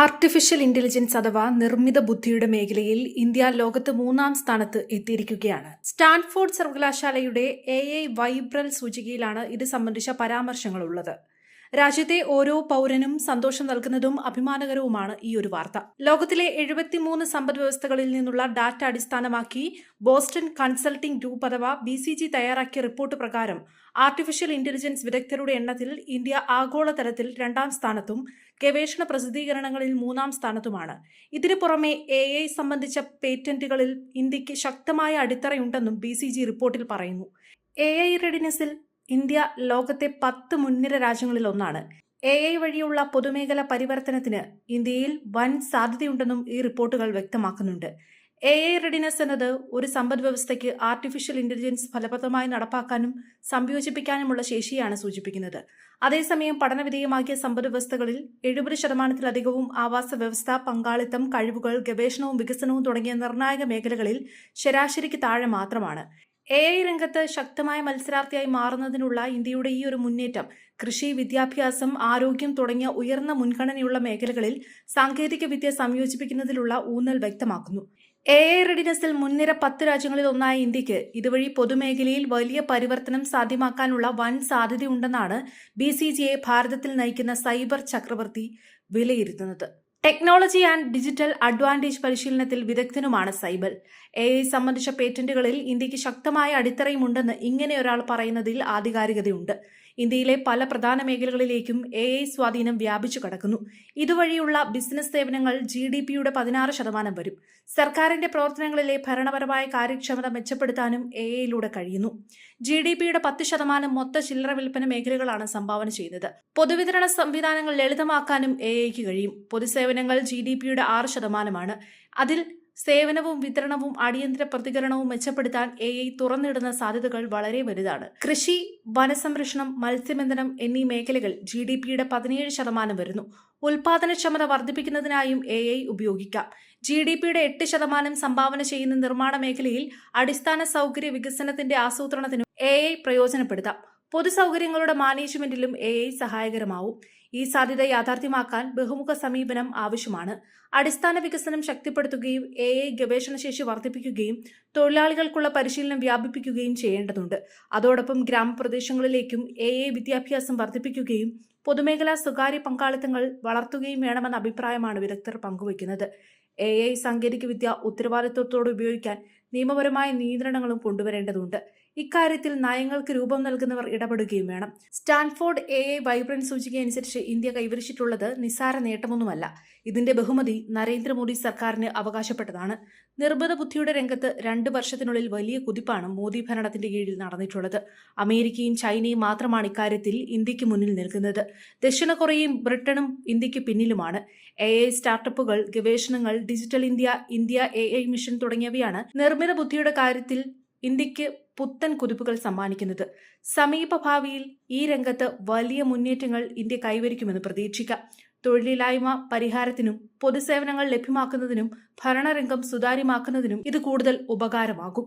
Artificial intelligence അഥവാ നിർമ്മിത ബുദ്ധിയുടെ മേഖലയിൽ ഇന്ത്യ ലോകത്ത് മൂന്നാം സ്ഥാനത്ത് എത്തിയിരിക്കുകയാണ്. സ്റ്റാൻഫോർഡ് സർവകലാശാലയുടെ എ ഐ വൈബ്രൽ സൂചികയിലാണ് ഇത് സംബന്ധിച്ച പരാമർശങ്ങളുള്ളത്. രാജ്യത്തെ ഓരോ പൗരനും സന്തോഷം നൽകുന്നതും അഭിമാനകരവുമാണ് ഈ ഒരു വാർത്ത. ലോകത്തിലെ എഴുപത്തിമൂന്ന് സമ്പദ് വ്യവസ്ഥകളിൽ നിന്നുള്ള ഡാറ്റ അടിസ്ഥാനമാക്കി ബോസ്റ്റൺ കൺസൾട്ടിംഗ് ഗ്രൂപ്പ് അഥവാ ബി സി ജി തയ്യാറാക്കിയ റിപ്പോർട്ട് പ്രകാരം ആർട്ടിഫിഷ്യൽ ഇന്റലിജൻസ് വിദഗ്ധരുടെ എണ്ണത്തിൽ ഇന്ത്യ ആഗോളതലത്തിൽ രണ്ടാം സ്ഥാനത്തും ഗവേഷണ പ്രസിദ്ധീകരണങ്ങളിൽ മൂന്നാം സ്ഥാനത്തുമാണ്. ഇതിനു പുറമെ എ ഐ സംബന്ധിച്ച പേറ്റന്റുകളിൽ ഇന്ത്യയ്ക്ക് ശക്തമായ അടിത്തറയുണ്ടെന്നും ബി സി ജി റിപ്പോർട്ടിൽ പറയുന്നു. എ ഐ റെഡിനെസിൽ ഇന്ത്യ ലോകത്തെ പത്ത് മുൻനിര രാജ്യങ്ങളിലൊന്നാണ്. എ ഐ വഴിയുള്ള പൊതുമേഖല പരിവർത്തനത്തിന് ഇന്ത്യയിൽ വൻ സാധ്യതയുണ്ടെന്നും ഈ റിപ്പോർട്ടുകൾ വ്യക്തമാക്കുന്നുണ്ട്. എ ഐ റെഡിനെസ് എന്നത് ഒരു സമ്പദ് വ്യവസ്ഥയ്ക്ക് ആർട്ടിഫിഷ്യൽ ഇന്റലിജൻസ് ഫലപ്രദമായി നടപ്പാക്കാനും സംയോജിപ്പിക്കാനുമുള്ള ശേഷിയാണ് സൂചിപ്പിക്കുന്നത്. അതേസമയം പഠനവിധേയമാക്കിയ സമ്പദ് വ്യവസ്ഥകളിൽ എഴുപത് ശതമാനത്തിലധികവും ആവാസ വ്യവസ്ഥ പങ്കാളിത്തം കഴിവുകൾ ഗവേഷണവും വികസനവും തുടങ്ങിയ നിർണായക മേഖലകളിൽ ശരാശരിക്ക് താഴെ മാത്രമാണ്. എ ഐ രംഗത്ത് ശക്തമായ മത്സരാർത്ഥിയായി മാറുന്നതിനുള്ള ഇന്ത്യയുടെ ഈ ഒരു മുന്നേറ്റം കൃഷി വിദ്യാഭ്യാസം ആരോഗ്യം തുടങ്ങിയ ഉയർന്ന മുൻഗണനയുള്ള മേഖലകളിൽ സാങ്കേതിക വിദ്യ സംയോജിപ്പിക്കുന്നതിലുള്ള ഊന്നൽ വ്യക്തമാക്കുന്നു. എ ഐ റെഡിനെസിൽ മുൻനിര പത്ത് രാജ്യങ്ങളിൽ ഒന്നായ ഇന്ത്യയ്ക്ക് ഇതുവഴി പൊതുമേഖലയിൽ വലിയ പരിവർത്തനം സാധ്യമാക്കാനുള്ള വൻ സാധ്യതയുണ്ടെന്നാണ് ബി സി ജിയെ ഭാരതത്തിൽ നയിക്കുന്ന സൈബർ ചക്രവർത്തി വിലയിരുത്തുന്നത്. ടെക്നോളജി ആൻഡ് ഡിജിറ്റൽ അഡ്വാന്റേജ് പരിശീലനത്തിൽ വിദഗ്ധനുമാണ് സൈബൽ. എ ഐ സംബന്ധിച്ച പേറ്റന്റുകളിൽ ഇന്ത്യയ്ക്ക് ശക്തമായ അടിത്തറയുമുണ്ടെന്ന് ഇങ്ങനെ ഒരാൾ പറയുന്നതിൽ ആധികാരികതയുണ്ട്. ഇന്ത്യയിലെ പല പ്രധാന മേഖലകളിലേക്കും എ ഐ സ്വാധീനം വ്യാപിച്ചു കടക്കുന്നു. ഇതുവഴിയുള്ള ബിസിനസ് സേവനങ്ങൾ ജി ഡി പിയുടെ പതിനാറ് ശതമാനം വരും. സർക്കാരിന്റെ പ്രവർത്തനങ്ങളിലെ ഭരണപരമായ കാര്യക്ഷമത മെച്ചപ്പെടുത്താനും എ ഐയിലൂടെ കഴിയുന്നു. ജി ഡി പിയുടെ പത്ത് ശതമാനം മൊത്ത ചില്ലറ വിൽപ്പന മേഖലകളാണ് സംഭാവന ചെയ്യുന്നത്. പൊതുവിതരണ സംവിധാനങ്ങൾ ലളിതമാക്കാനും എ ഐക്ക് കഴിയും. പൊതുസേവനങ്ങൾ ജി ഡി പിയുടെ ആറ് ശതമാനമാണ്. അതിൽ സേവനവും വിതരണവും അടിയന്തര പ്രതികരണവും മെച്ചപ്പെടുത്താൻ എ ഐ തുറന്നിടുന്ന സാധ്യതകൾ വളരെ വലുതാണ്. കൃഷി വനസംരക്ഷണം മത്സ്യബന്ധനം എന്നീ മേഖലകൾ ജി ഡി പിയുടെ പതിനേഴ് ശതമാനം വരുന്നു. ഉൽപാദനക്ഷമത വർദ്ധിപ്പിക്കുന്നതിനായും എ ഐ ഉപയോഗിക്കാം. ജി ഡി പിയുടെ എട്ട് ശതമാനം സംഭാവന ചെയ്യുന്ന നിർമ്മാണ മേഖലയിൽ അടിസ്ഥാന സൗകര്യ വികസനത്തിന്റെ ആസൂത്രണത്തിനും എ ഐ പ്രയോജനപ്പെടുത്താം. പൊതുസൗകര്യങ്ങളുടെ മാനേജ്മെന്റിലും എ ഐ സഹായകരമാവും. ഈ സാധ്യത യാഥാർത്ഥ്യമാക്കാൻ ബഹുമുഖ സമീപനം ആവശ്യമാണ്. അടിസ്ഥാന വികസനം ശക്തിപ്പെടുത്തുകയും എ ഐ ഗവേഷണശേഷി വർദ്ധിപ്പിക്കുകയും തൊഴിലാളികൾക്കുള്ള പരിശീലനം വ്യാപിപ്പിക്കുകയും ചെയ്യേണ്ടതുണ്ട്. അതോടൊപ്പം ഗ്രാമപ്രദേശങ്ങളിലേക്കും എ ഐ വിദ്യാഭ്യാസം വർദ്ധിപ്പിക്കുകയും പൊതുമേഖലാ സ്വകാര്യ പങ്കാളിത്തങ്ങൾ വളർത്തുകയും വേണമെന്ന അഭിപ്രായമാണ് വിദഗ്ധർ പങ്കുവയ്ക്കുന്നത്. എ ഐ സാങ്കേതികവിദ്യ ഉത്തരവാദിത്വത്തോടെ ഉപയോഗിക്കാൻ നിയമപരമായ നിയന്ത്രണങ്ങളും കൊണ്ടുവരേണ്ടതുണ്ട്. ഇക്കാര്യത്തിൽ നയങ്ങൾക്ക് രൂപം നൽകുന്നവർ ഇടപെടുകയും വേണം. സ്റ്റാൻഫോർഡ് എ ഐ വൈബ്രന്റ് സൂചിക അനുസരിച്ച് ഇന്ത്യ കൈവരിച്ചിട്ടുള്ളത് നിസ്സാര നേട്ടമൊന്നുമല്ല. ഇതിന്റെ ബഹുമതി നരേന്ദ്രമോദി സർക്കാരിന് അവകാശപ്പെട്ടതാണ്. നിർബന്ധ ബുദ്ധിയുടെ രംഗത്ത് രണ്ട് വർഷത്തിനുള്ളിൽ വലിയ കുതിപ്പാണ് മോദി ഭരണത്തിന്റെ കീഴിൽ നടന്നിട്ടുള്ളത്. അമേരിക്കയും ചൈനയും മാത്രമാണ് ഇക്കാര്യത്തിൽ ഇന്ത്യയ്ക്ക് മുന്നിൽ നിൽക്കുന്നത്. ദക്ഷിണ കൊറിയയും ബ്രിട്ടനും ഇന്ത്യയ്ക്ക് പിന്നിലുമാണ്. എ സ്റ്റാർട്ടപ്പുകൾ ഗവേഷണങ്ങൾ digital India India A mission തുടങ്ങിയവയാണ് നിർമ്മിത ബുദ്ധിയുടെ കാര്യത്തിൽ ഇന്ത്യയ്ക്ക് പുത്തൻ കുതിപ്പുകൾ സമ്മാനിക്കുന്നത്. സമീപ ഭാവിയിൽ ഈ രംഗത്ത് വലിയ മുന്നേറ്റങ്ങൾ ഇന്ത്യ കൈവരിക്കുമെന്ന് പ്രതീക്ഷിക്കാം. തൊഴിലില്ലായ്മ പരിഹാരത്തിനും പൊതുസേവനങ്ങൾ ലഭ്യമാക്കുന്നതിനും ഭരണരംഗം സുതാര്യമാക്കുന്നതിനും ഇത് കൂടുതൽ ഉപകാരമാകും.